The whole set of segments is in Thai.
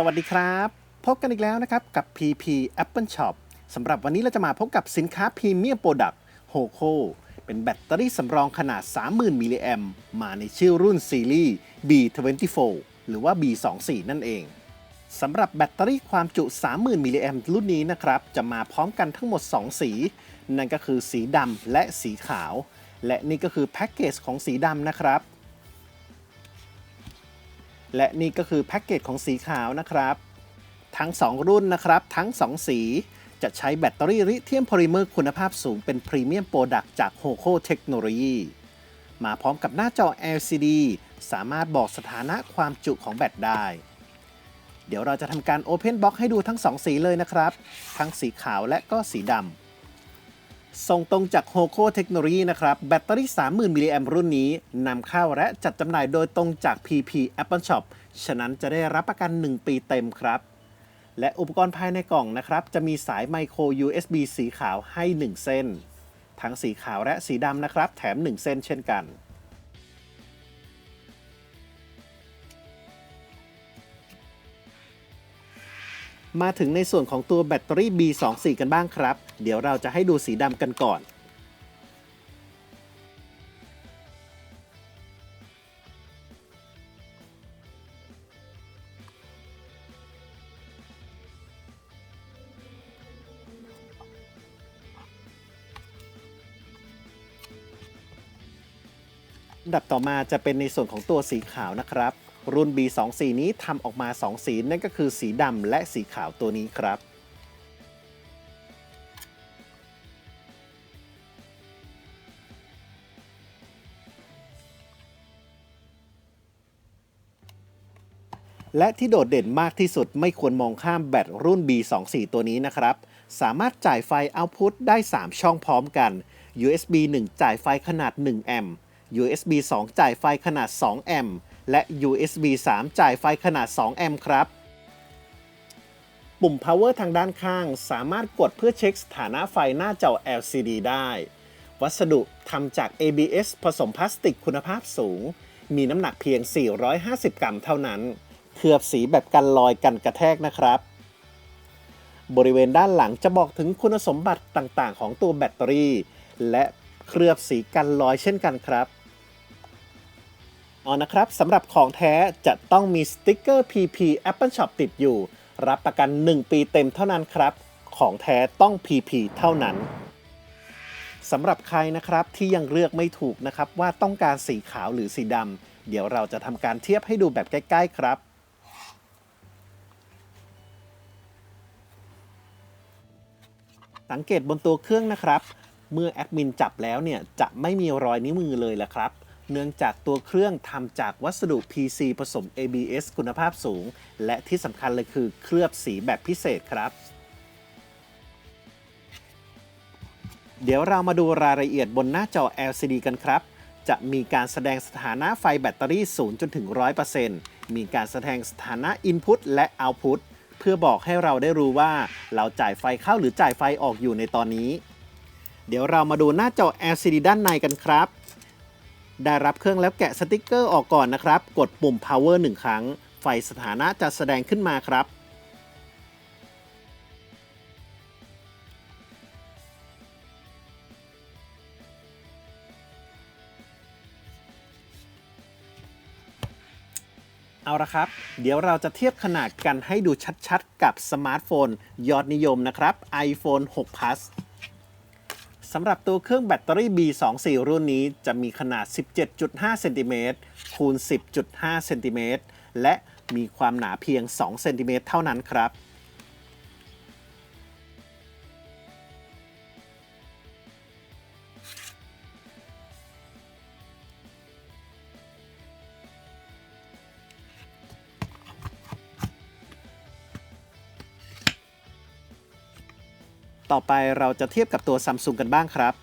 สวัสดีครับ พบกันอีกแล้วนะครับ กับ PP Apple Shop สำหรับวันนี้เราจะมาพบกับสินค้าพรีเมียมโปรดักต์โฮโคเป็นแบตเตอรี่สำรองขนาด 30,000มิลลิแอมมาในชื่อรุ่นซีรีส์ B24 หรือว่า B24 นั่นเองสำหรับแบตเตอรี่ความจุ 30,000มิลลิแอมรุ่นนี้นะครับ จะมาพร้อมกันทั้งหมด 2 สี นั่นก็คือสีดำและสีขาว และนี่ก็คือแพ็กเกจของสีดำนะครับ และนี่ก็คือแพ็กเกจของสีขาวนะครับ ทั้ง 2 รุ่นนะครับ ทั้ง 2 สีจะใช้แบตเตอรี่ลิเธียมโพลิเมอร์คุณภาพสูงเป็นพรีเมียมโปรดักต์จาก HOKO เทคโนโลยีมาพร้อมกับหน้าจอ LCD สามารถบอกสถานะความจุของแบตได้ เดี๋ยวเราจะทำการ Open Box ให้ดูทั้ง 2 สีเลยนะครับ ทั้งสีขาวและก็สีดำ ส่งตรงจากโฮโคเทคโนโลยีนะครับ แบตเตอรี่ 30,000 มิลลิแอมรุ่นนี้นำเข้าและจัดจำหน่ายโดยตรงจาก PP Apple Shop ฉะนั้นจะได้รับประกัน 1 ปีเต็มครับ และอุปกรณ์ภายในกล่องนะครับ จะมีสายไมโคร USB สีขาวให้ 1 เส้น ทั้งสีขาวและสีดำนะครับ แถม 1 เส้นเช่นกัน มาถึงในส่วนของตัวแบตเตอรี่ B24 กันบ้างครับ เดี๋ยวเราจะให้ดูสีดำกันก่อนดับต่อมาจะเป็นในส่วนของตัวสีขาวนะครับ รุ่น B24 นี้ทำออกมา 2 สีนั่นก็คือสีดำและสีขาวตัวนี้ครับและที่โดดเด่นมากที่สุดไม่ควรมองข้ามแบตรุ่น B24 ตัวนี้นะครับ สามารถจ่ายไฟ Output ได้ 3 ช่องพร้อมกัน USB 1 จ่ายไฟขนาด 1 แอมป์ USB 2 จ่ายไฟขนาด 2 แอมป์ และ USB 3 จ่ายไฟขนาด 2 แอมป์ครับ ปุ่ม power ทางด้านข้างสามารถกดเพื่อเช็คสถานะไฟหน้าจอ LCD ได้ วัสดุทำจาก ABS ผสมพลาสติกคุณภาพสูง มีน้ำหนักเพียง 450 กรัมเท่านั้น เคลือบสีแบบกันรอยกันกระแทกนะครับ บริเวณด้านหลังจะบอกถึงคุณสมบัติต่างๆ ของตัวแบตเตอรี่ และเคลือบสีกันรอยเช่นกันครับ อ๋อนะครับสำหรับของแท้จะต้องมีสติกเกอร์ PP Apple Shop ติดอยู่ รับประกัน 1 ปีเต็มเท่านั้นครับ ของแท้ต้อง PP เท่านั้นสำหรับใครนะครับที่ยังเลือกไม่ถูกนะครับว่าต้องการสีขาวหรือสีดำเดี๋ยวเราจะทำการเทียบให้ดูแบบใกล้ ๆ ครับสังเกตบนตัวเครื่องนะครับ เมื่อแอดมินจับแล้วเนี่ยจะไม่มีรอยนิ้วมือเลยแหละครับ เนื่องจากตัวเครื่องทำจากวัสดุ PC ผสม ABS คุณภาพสูง และที่สำคัญเลยคือเคลือบสีแบบพิเศษครับเดี๋ยวเรามาดูรายละเอียดบนหน้าจอ LCD กันครับ จะมีการแสดงสถานะไฟแบตเตอรี่ 0 จนถึง 100%มีการแสดงสถานะ Input และ Output เพื่อบอกให้เราได้รู้ว่าเราจ่ายไฟเข้าหรือจ่ายไฟออกอยู่ในตอนนี้ เดี๋ยวเรามาดูหน้าจอ LCD ด้านในกันครับ ได้รับเครื่องแล้วแกะสติกเกอร์ออกก่อนนะครับ กดปุ่ม power 1 ครั้ง ไฟสถานะจะแสดงขึ้นมาครับ เอาละครับ เดี๋ยวเราจะเทียบขนาดกันให้ดูชัดๆ กับสมาร์ทโฟน ยอดนิยมนะครับ iPhone 6 Plus สำหรับตัวเครื่องแบตเตอรี่ B24 รุ่นนี้จะมีขนาด 17.5 เซนติเมตรคูณ 10.5 เซนติเมตรและมีความหนาเพียง 2 เซนติเมตรเท่านั้นครับ ต่อไปเราจะเทียบกับตัว Samsung กันบ้างครับ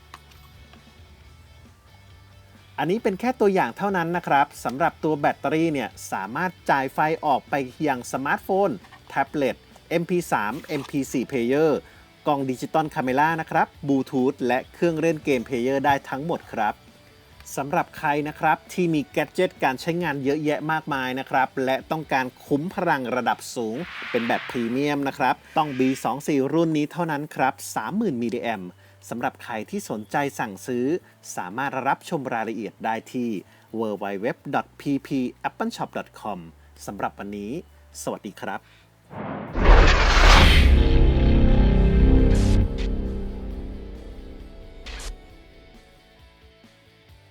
อันนี้เป็นแค่ตัวอย่างเท่านั้นนะครับสำหรับตัวแบตเตอรี่เนี่ยสามารถจ่ายไฟออกไปยังสมาร์ทโฟน แท็บเล็ต MP3 MP4 Player กล้องดิจิตอลคาเมรานะครับบลูทูธและเครื่องเล่นเกมเพลเยอร์ได้ทั้งหมดครับ สำหรับใครนะครับที่มีแกดเจิตการใช้งานเยอะแยะมากมายนะครับและต้องการคุ้มพลังระดับสูง เป็นแบบพรีเมียมนะครับต้อง B24 รุ่นนี้เท่านั้นครับ 30,000มิลลิแอมสำหรับใครที่สนใจสั่งซื้อ สามารถรับชมรายละเอียดได้ที่ www.ppappleshop.com สำหรับวันนี้ สวัสดีครับ